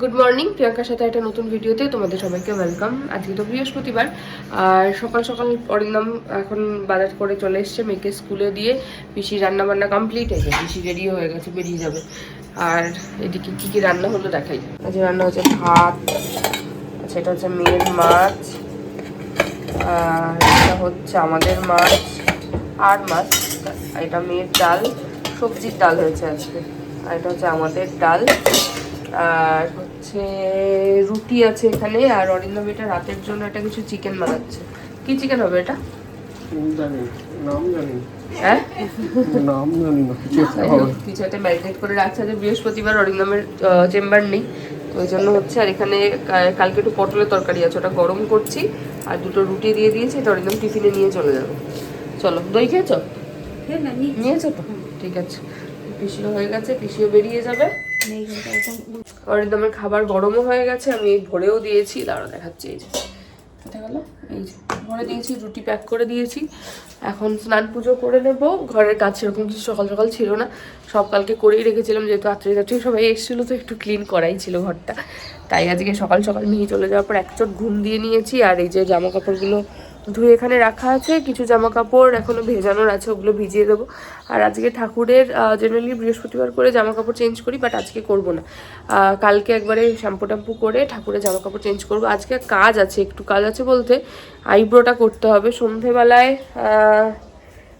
Good morning প্রিয়াঙ্কার সাথে একটা নতুন ভিডিওতে তোমাদের সবাইকে ওয়েলকাম আজকে তো বৃহস্পতিবার, আর সকাল সকাল অরিন্দম এখন বাজার করে চলে এসছে মেয়েকে স্কুলে দিয়ে। পিসি রান্না বান্না কমপ্লিট হয়ে গেছে, পিসি রেডি হয়ে গেছে, বেরিয়ে যাবে। আর এদিকে কী কী রান্না হলো দেখাই। আজকে রান্না হচ্ছে ভাত আচ্ছা এটা হচ্ছে মেয়ের মাছ, আর এটা হচ্ছে আমাদের মাছ, আর মাছ এটা মেয়ের ডাল, সবজির ডাল হয়েছে আজকে। আর এটা হচ্ছে আমাদের ডাল, আর হচ্ছে রুটি আছে এখানে আর অরিন্দম এটা রাতের জন্য একটা কিছু চিকেন বানাচ্ছে। কি চিকেন হবে এটা? জানি নাম জানি না। হ্যাঁ? কিছু একটা ম্যারিনেট করে রাখছে যে বৃহস্পতিবার অরিন্দমের চেম্বার নেই ওই জন্য হচ্ছে আর এখানে কালকে একটু পটলের তরকারি আছে ওটা গরম করছি আর দুটো রুটি দিয়ে দিয়েছি এটা অরিন্দম টিফিনে নিয়ে চলে যাবে। চলো দই খেয়েছো? নিয়েছো। তো? ঠিক আছে। পিসিও হয়ে গেছে পিসিও বেরিয়ে যাবে। অরিন্দমের খাবার গরমও হয়ে গেছে আমি ভরেও দিয়েছি দাঁড়া দেখাচ্ছি এই যে। কোথায় গেল? এই যে ভরে দিয়েছি রুটি প্যাক করে দিয়েছি। এখন স্নান পুজো করে নেব। ঘরের কাজ সেরকম কিছু সকাল সকাল ছিল না। সব কালকে করেই রেখেছিলাম যেহেতু রাত্রি রাত্রি সবাই এসেছিল তো একটু ক্লিন করাই ছিল ঘরটা। তাই আজকে সকাল সকাল নিয়ে চলে যাওয়ার পর একচোট ঘুম দিয়ে নিয়েছি আর এই যে জামা কাপড়গুলো ধুয়ে এখানে রাখা আছে, কিছু জামা কাপড় এখনও ভেজানোর আছে, ওগুলো ভিজিয়ে দেবো। আর আজকে ঠাকুরের জেনারেলি বৃহস্পতিবার করে জামা কাপড় চেঞ্জ করি বাট আজকে করব না। কালকে একবারে শ্যাম্পু ট্যাম্পু করে ঠাকুরের জামা কাপড় চেঞ্জ করব। আজকে কাজ আছে, একটু কাজ আছে বলতে আইব্রোটা করতে হবে। সন্ধেবেলায়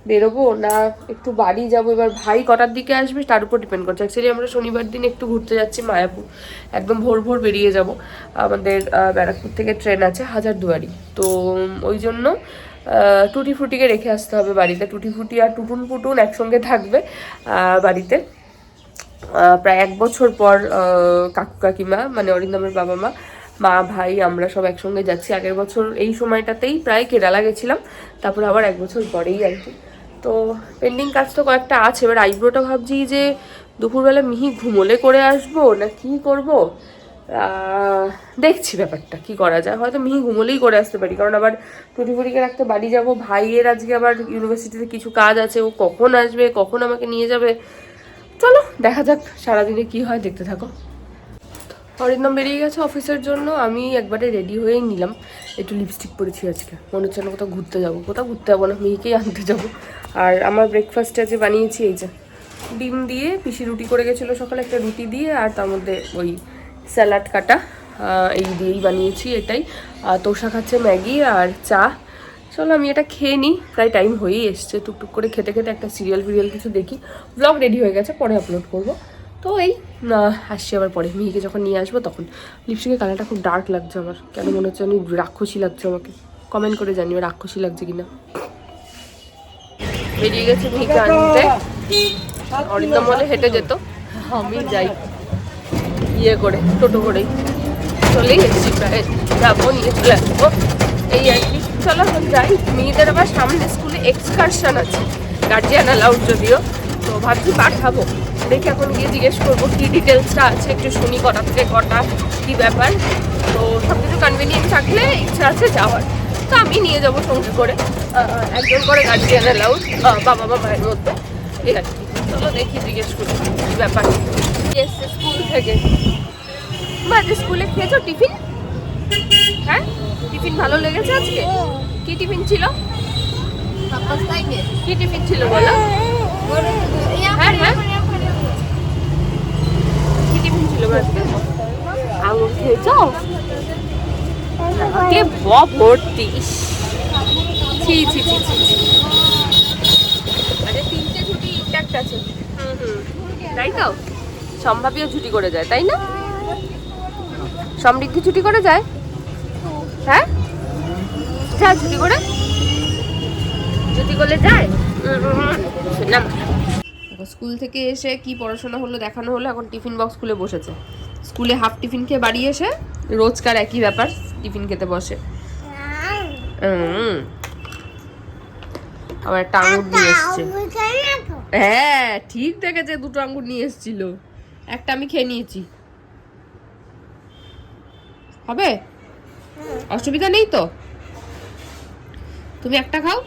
বেরোবো না, একটু বাড়ি যাব। এবার ভাই কটার দিকে আসবে তার উপর ডিপেন্ড করছে। অ্যাকচুয়ালি আমরা শনিবার দিন একটু ঘুরতে যাচ্ছি মায়াপুর। একদম ভোর ভোর বেরিয়ে যাব। আমাদের ব্যারাকপুর থেকে ট্রেন আছে হাজারদুয়ারি। তো ওই জন্য টুটি ফুটিকে রেখে আসতে হবে বাড়িতে। টুটি ফুটি আর টুটুন পুটুন একসঙ্গে থাকবে বাড়িতে। প্রায় এক বছর পর কাকু কাকিমা মানে অরিন্দমের বাবা মা মা, ভাই, আমরা সব একসঙ্গে যাচ্ছি। আগের বছর এই সময়টাতেই প্রায় কেরালা গেছিলাম। তারপর আবার এক বছর পরেই আর কি। তো পেন্ডিং কাজ তো কয়েকটা আছে। এবার আইব্রোটা ভাবছি যে দুপুরবেলা মিহি ঘুমোলে করে আসব না কি করব? দেখছি ব্যাপারটা, কি করা যায়। হয়তো মিহি ঘুমোলেই করে আসতে পারি। কারণ আবার টুটি ফুটিকে রাখতে বাড়ি যাব, ভাইয়ের আজকে আবার ইউনিভার্সিটিতে কিছু কাজ আছে, ও কখন আসবে, কখন আমাকে নিয়ে যাবে? চলো, দেখা যাক সারাদিনে কি হয়, দেখতে থাকো। অরিন্দম বেরিয়ে গেছে অফিসের জন্য, আমি একবারে রেডি হয়েই নিলাম। একটু লিপস্টিক পরেছি আজকে। মনে হচ্ছে না কোথাও ঘুরতে যাব। কোথাও ঘুরতে যাব না, মেয়েকেই আনতে যাব। আর আমার ব্রেকফাস্টে যে বানিয়েছি, এই যে ডিম দিয়ে পিসি রুটি করে গেছিল সকালে একটা রুটি দিয়ে, আর তার মধ্যে ওই স্যালাড কাটা এই দিয়েই বানিয়েছি এটাই। তোষা খাচ্ছে ম্যাগি আর চা। চলো আমি এটা খেয়ে নিই। প্রায় টাইম হয়েই এসছে। টুকটুক করে খেতে খেতে একটা সিরিয়াল ফিরিয়াল কিছু দেখি। ব্লগ রেডি হয়ে গেছে, পরে আপলোড করব। তো এই, না, আসছি আবার পরে। মিহিকে যখন নিয়ে আসব তখন। লিপস্টিকের কালারটা খুব ডার্ক লাগছে আমার। কেন মনে হচ্ছে আমি রাক্ষসী লাগছে আমাকে। কমেন্ট করে জানিও রাক্ষসী লাগছে কিনা। বেরিয়ে গেছে মিহিকে আনতে। অরিন্দম বলে হেঁটে যেত। আমি যাই। ইয়ে করে, টোটো করেই। চলেই এসেছি প্রায়। যাব, নিয়ে চলে আসব। এই আর কি। চলো, এখন যাই। মেয়েদের আবার সামনে স্কুলে এক্সকারশন আছে। গার্জিয়ান অ্যালাউড যদিও। তো ভাবছি পাঠাবো। দেখে এখন গিয়ে জিজ্ঞেস করব কি ডিটেলসটা আছে? একটু শুনি কটা থেকে কটা কি ব্যাপার? তো সব কিছু কনভিনিয়েন্ট থাকলে ইচ্ছা আছে যাওয়ার। তো আমি নিয়ে যাব সঙ্গে করে। একজন করে গার্জিয়ান অ্যালাউড বাবা মা মায়ের মধ্যে। এই আর কি চলো দেখি জিজ্ঞেস করি কি ব্যাপার? এসছে স্কুল থেকে। মা আজকে স্কুলে খেয়েছো টিফিন? হ্যাঁ? টিফিন ভালো লেগেছে আজকে? কি টিফিন ছিল? কি টিফিন ছিল বলো? হ্যাঁ হ্যাঁ কি টিফিন ছিল মা আজকে আঙুর ছুটি ইনট্যাক্ট আছে। হুম হুম। তাই তো? ছুটি করে যায়, তাই না? সমৃদ্ধি ছুটি করে যায়? হ্যাঁ? যায় ছুটি করে। ছুটি করলে যায়? শুনলাম স্কুল থেকে এসে কি পড়াশোনা হলো দেখানো হলো এখন টিফিন বক্স খুলে বসেছে। স্কুলে হাফ টিফিন খেয়ে বাড়ি এসে রোজকার একই ব্যাপার টিফিন খেতে বসে। আবার একটা আঙুর নিয়ে এসছে। হ্যাঁ ঠিক দেখেছে দুটো আঙ্গুর নিয়ে এসেছিল। একটা আমি খেয়ে নিয়েছি। হবে? অসুবিধা নেই তো? তুমি একটা খাও।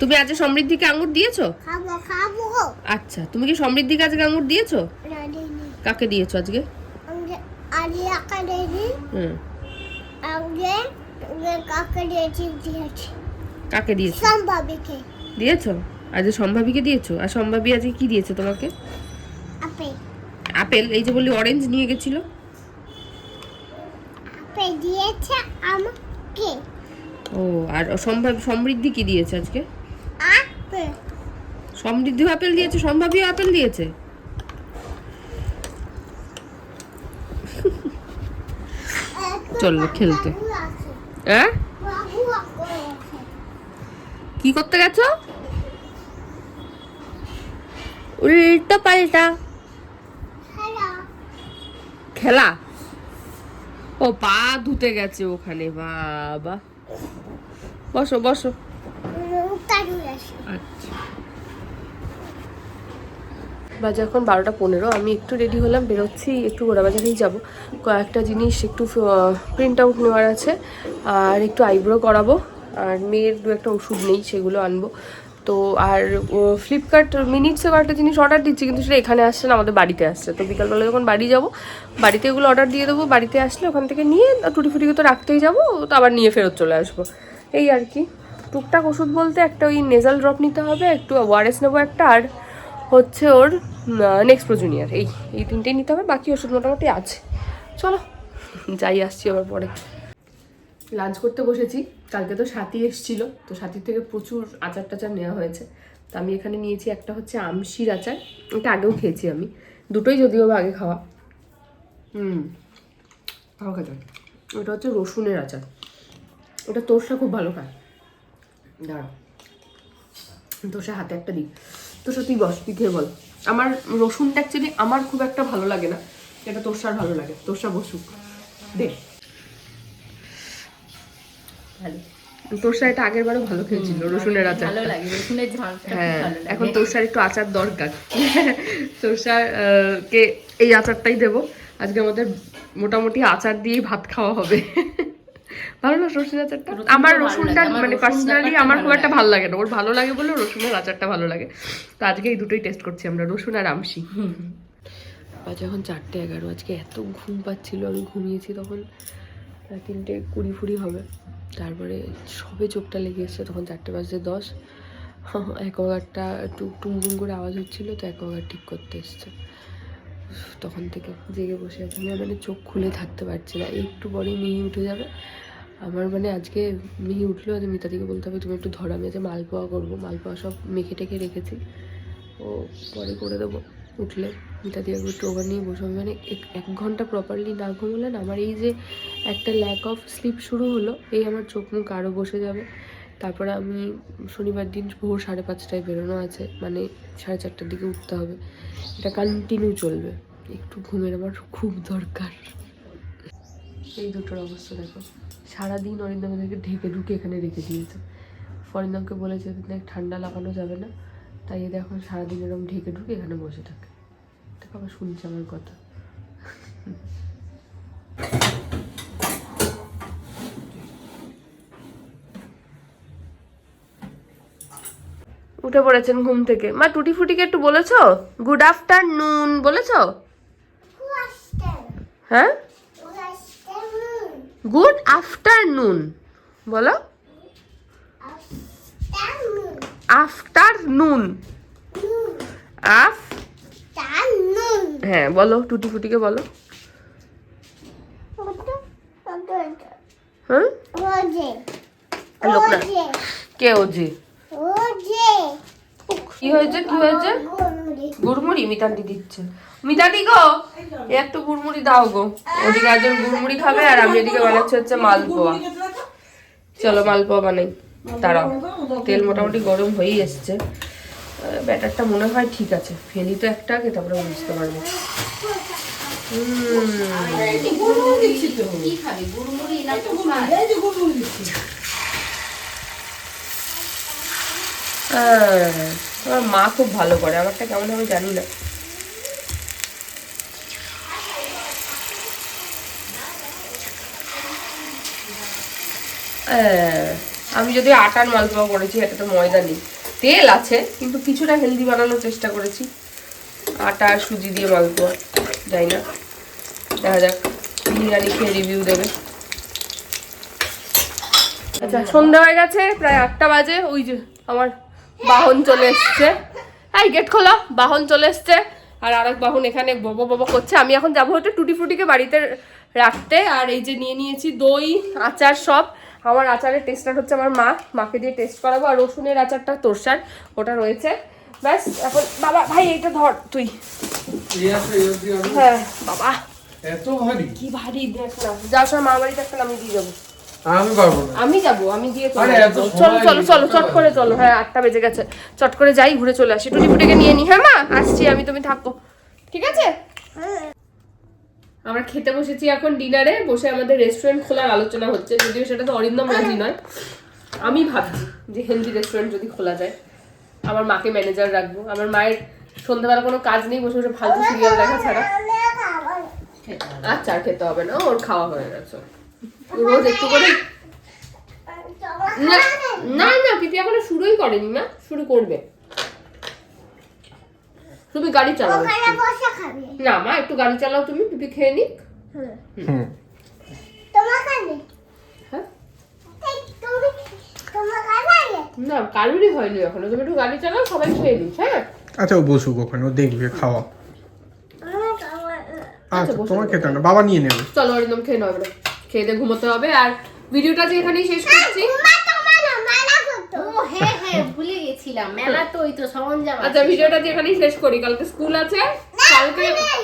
তুমি আজকে সমৃদ্ধিকে আঙ্গুর দিয়েছ? খাব খাব। আচ্ছা তুমি কি সমৃদ্ধিকে আজকে আঙ্গুর দিয়েছ? না দিইনি কাকে দিয়েছ আজকে? দিয়েছি? হুম। কাকা দিয়েছি দিয়েছি। কাকে দিয়েছ? সম্ভাবিকে। দিয়েছ? আজ সম্ভাবীকে দিয়েছ? আর সম্ভাবী আজকে কি দিয়েছে তোমাকে? আপেল। আপেল এই যে বললি অরেঞ্জ নিয়ে গেছিল। আপে দিয়েছে আমাকে। ও আর সম্ভাব সমৃদ্ধি কি দিয়েছে আজকে? সমৃদ্ধি আপেল দিয়েছে সম্ভাবী আপেল দিয়েছে। চলো খেলতে। হ্যাঁ কি করতে গেছো? উল্টো পাল্টা। খেলা? ও পা ধুতে গেছে ওখানে বাবা। বসো বসো। আচ্ছা। বাজে এখন বারোটা পনেরো, আমি একটু রেডি হলাম, বেরোচ্ছি, একটু গোড়াবাজারেই যাব। কয়েকটা জিনিস একটু প্রিন্ট আউট নেওয়ার আছে, আর একটু আইব্রো করাবো, আর মেয়ের দু একটা ওষুধ নেই, সেগুলো আনব। তো, আর ফ্লিপকার্ট মিনিটসে কয়েকটা জিনিস অর্ডার দিচ্ছি, কিন্তু সেটা এখানে আসছে না, আমাদের বাড়িতে আসছে। তো বিকালবেলা যখন বাড়ি যাব, বাড়িতে এগুলো অর্ডার দিয়ে দেবো, বাড়িতে আসলে ওখান থেকে নিয়ে টুটি ফুটিকে তো রাখতেই যাব, তো আবার নিয়ে ফেরত চলে আসব। এই আর কি। টুকটাক ওষুধ বলতে একটা ওই নেজাল ড্রপ নিতে হবে, একটু ওয়ারেস নেব একটা, আর হচ্ছে ওর নেক্সট প্রোজুনিয়ার এই এই তিনটেই নিতে হবে বাকি ওষুধ মোটামুটি আছে। চলো যাই আসছি আবার পরে। লাঞ্চ করতে বসেছি কালকে তো সাথী এসেছিল তো সাথীর থেকে প্রচুর আচার টাচার নেওয়া হয়েছে। তো আমি এখানে নিয়েছি একটা হচ্ছে আমশির আচার এটা আগেও খেয়েছি আমি। দুটোই যদিও বা আগে খাওয়া। হুম ভালো খেতে ওটা হচ্ছে রসুনের আচার। ওটা তোরটা খুব ভালো খায়। দাঁড়াও তোষা হাতে একটা দিই তোষা তুই বস তুই খেয়ে বল। আমার রসুনটা অ্যাকচুয়ালি আমার খুব একটা ভালো লাগে না। এটা তোষার ভালো লাগে। তোষা বসুক। দে। ভালো। এটা আগের বারও ভালো খেয়েছিল রসুনের আচার। ভালো লাগে রসুনের ঝালটা খুব হ্যাঁ এখন একটু আচার দরকার। কে এই আচারটাই দেব। আজকে আমাদের মোটামুটি আচার দিয়েই ভাত খাওয়া হবে। ভালো না রসুনের আচারটা? আমার রসুনটা মানে রসুন পার্সোনালি আমার খুব একটা ভালো লাগে না। ওর ভালো লাগে বলে রসুনের আচারটা ভালো লাগে। তো আজকে এই দুটোই টেস্ট করছি আমরা রসুন আর আমশি। বাজে এখন চারটে এগারো আজকে এত ঘুম পাচ্ছিল আমি ঘুমিয়েছি তখন তিনটে কুড়ি ফুড়ি হবে। তারপরে সবে চোখটা লেগে এসছে তখন চারটে বাজতে দশ। অ্যাকোয়াগার্ডটা একটু টুমটুম করে আওয়াজ হচ্ছিল তো অ্যাকোয়াগার্ড ঠিক করতে এসছে। তখন থেকে জেগে বসে আছি। আমি মানে চোখ খুলে থাকতে পারছি না। একটু পরেই মিহি উঠে যাবে। আমার মানে আজকে মিহি উঠলেও আমি মিতাদিকে বলতে হবে, তুমি একটু ধরো আজকে মালপোয়া করব। মালপোয়া সব মেখে টেখে রেখেছি। ও পরে করে দেবো। উঠলে মিতাদি একটু ওভার নিয়ে বসে মানে এক এক ঘণ্টা প্রপারলি না ঘুমোলে না, আমার এই যে একটা ল্যাক অফ স্লিপ শুরু হলো, এই আমার চোখ মুখ আরও বসে যাবে। তারপরে আমি শনিবার দিন ভোর সাড়ে পাঁচটায় বেরোনো আছে মানে সাড়ে চারটার দিকে উঠতে হবে। এটা কন্টিনিউ চলবে। একটু ঘুমের আমার খুব দরকার। এই দুটোর অবস্থা দেখো। সারাদিন অরিন্দম আমাদেরকে ঢেকে ঢুকে এখানে রেখে দিয়েছে। ফরিন্দমকে বলেছে, দেখ, ঠান্ডা লাগানো যাবে না। তাই এখন সারাদিন এরকম ঢেকে ঢুকে এখানে বসে থাকে। দেখো আবার শুনছে আমার কথা। উঠে পড়েছেন ঘুম থেকে। মা টুটি ফুটিকে একটু বলেছ? গুড আফটারনুন বলেছ? হ্যাঁ? গুড আফটারনুন বলো। আফটারনুন নুন আফ হ্যাঁ বলো টুটি ফুটিকে বলো হ্যাঁ? কে ওজে কি হয়েছে কি হয়েছে? গুড়মুড়ি মিতাদি দিচ্ছে। মিতাদি গো এ একটু গুড়মুড়ি দাও গো। ওদিকে একজন গুড়মুড়ি খাবে আর আমি এদিকে বানাচ্ছি হচ্ছে মালপোয়া। চলো মালপোয়া বানাই। তারাও তেল মোটামুটি গরম হয়েই এসছে। ব্যাটারটা মনে হয় ঠিক আছে। ফেলি তো একটা আগে তারপরে বুঝতে পারব। উম, কি খাবে? গুড়মুড়ি না তো হ্যাঁ, আমার মা খুব ভালো করে, আমারটা কেমন হবে জানি না। আমি যদি আটার মালপোয়া করেছি, এটাতে ময়দা নেই। তেল আছে, কিন্তু কিছুটা হেলদি বানানোর চেষ্টা করেছি। আটা সুজি দিয়ে মালপোয়া যাই না। দেখা যাক, বিরিয়ানি খেয়ে রিভিউ দেবে। আচ্ছা সন্ধ্যা হয়ে গেছে, প্রায় আটটা বাজে, ওই যে আমার বাহন চলে এসছে। এই গেট খোলা বাহন চলে এসছে। আর আরেক বাহন এখানে ববো ববো করছে। আমি এখন যাব হচ্ছে টুটি ফুটিকে বাড়িতে রাখতে। আর এই যে নিয়ে নিয়েছি দই আচার সব। আমার আচারের টেস্টার হচ্ছে আমার মা। মাকে দিয়ে টেস্ট করাবো। আর রসুনের আচারটা তোরসার ওটা রয়েছে। ব্যাস এখন বাবা ভাই এইটা ধর তুই। হ্যাঁ বাবা। এত ভারী? কি ভারী দেখ না। যার সময় মা বাড়িতে একটা আমি দিয়ে যাব। আমি পারব না। আমি যাব আমি দিয়ে চলে। চলো চলো চলো চট করে চলো হ্যাঁ আটটা বেজে গেছে। চট করে যাই ঘুরে চলে আসি। টুটি ফুটিকে নিয়ে নি। হ্যাঁ মা আসছি আমি তুমি থাকো। ঠিক আছে? আমরা খেতে বসেছি এখন ডিনারে বসে আমাদের রেস্টুরেন্ট খোলার আলোচনা হচ্ছে। যদিও সেটা তো অরিন্দম রাজি নয়। আমি ভাবছি যে হেলদি রেস্টুরেন্ট যদি খোলা যায় আমার মাকে ম্যানেজার রাখব। আমার মায়ের সন্ধ্যাবেলা কোনো কাজ নেই বসে বসে ফালতু সিরিয়াল দেখা ছাড়া। আচ্ছা আর খেতে হবে না ওর খাওয়া হয়ে গেছে। রোজ একটু করে? না না না পিপি এখনও শুরুই করেনি না শুরু করবে। তুমি গাড়ি চালাও না মা একটু গাড়ি চালাও তুমি পিপি খেয়ে নিক। হুম। হ্যাঁ? না কারোরই হয়নি এখনও। তুমি একটু গাড়ি চালাও সবাই খেয়ে নিস হ্যাঁ? আচ্ছা ও বসুক ওখানে ও দেখবে খাওয়া। আচ্ছা তোমার খেতে না বাবা নিয়ে নেবে। চলো একদম খেয়ে নেবে খেয়ে দিয়ে ঘুমোতে হবে। আর ভিডিওটা যে এখানেই শেষ করছি। হ্যাঁ হ্যাঁ ভুলে গেছিলাম। মেলা তো ওই তো সরঞ্জাম আচ্ছা ভিডিওটা যে এখানেই শেষ করি। কালকে স্কুল আছে। কালকে নেই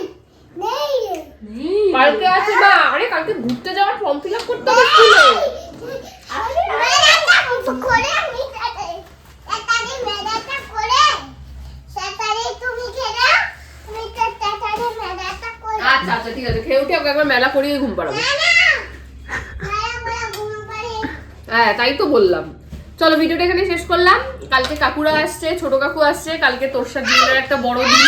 নেই। কালকে আছে না? আরে কালকে ঘুরতে যাওয়ার ফর্ম ফিল আপ করতে হবে স্কুলে। আচ্ছা আচ্ছা ঠিক আছে। খেয়ে উঠে ওকে একবার মেলা করিয়ে ঘুম পাড়াবো না না মেলা করে ঘুম পাড়ি হ্যাঁ তাই তো বললাম। চলো, ভিডিওটা এখানে শেষ করলাম। কালকে কাকুরা আসছে, ছোট কাকু আসছে, কালকে তোরসার জীবনের একটা বড় দিন।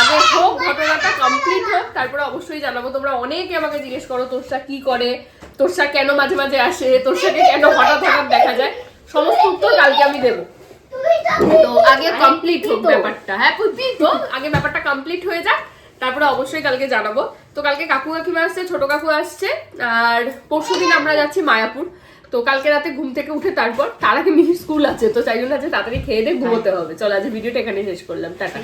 আগে হোক, ঘটনাটা কমপ্লিট হোক, তারপরে অবশ্যই জানাব। তোমরা অনেকে আমাকে জিজ্ঞেস করো, তোরসা কি করে? তোরসা কেন মাঝে মাঝে আসে? তোরসাকে কেন হঠাৎ হঠাৎ দেখা যায়? সমস্ত উত্তর কালকে আমি দেবো। তো আগে কমপ্লিট হোক ব্যাপারটা। হ্যাঁ বুঝলি তো আগে ব্যাপারটা কমপ্লিট হয়ে যাক। তারপরে অবশ্যই কালকে জানাব। তো কালকে কাকু কাকিমা আসছে? ছোট কাকু আসছে। আর পরশুদিন আমরা যাচ্ছি মায়াপুর। তো কালকে রাতে ঘুম থেকে উঠে তারপর তার আগে মিহির স্কুল আছে, তো চাই জন্য আছে তাড়াতাড়ি খেয়ে দিয়ে ঘুমোতে হবে। চলো আজ ভিডিওটা এখানে শেষ করলাম, টাটা।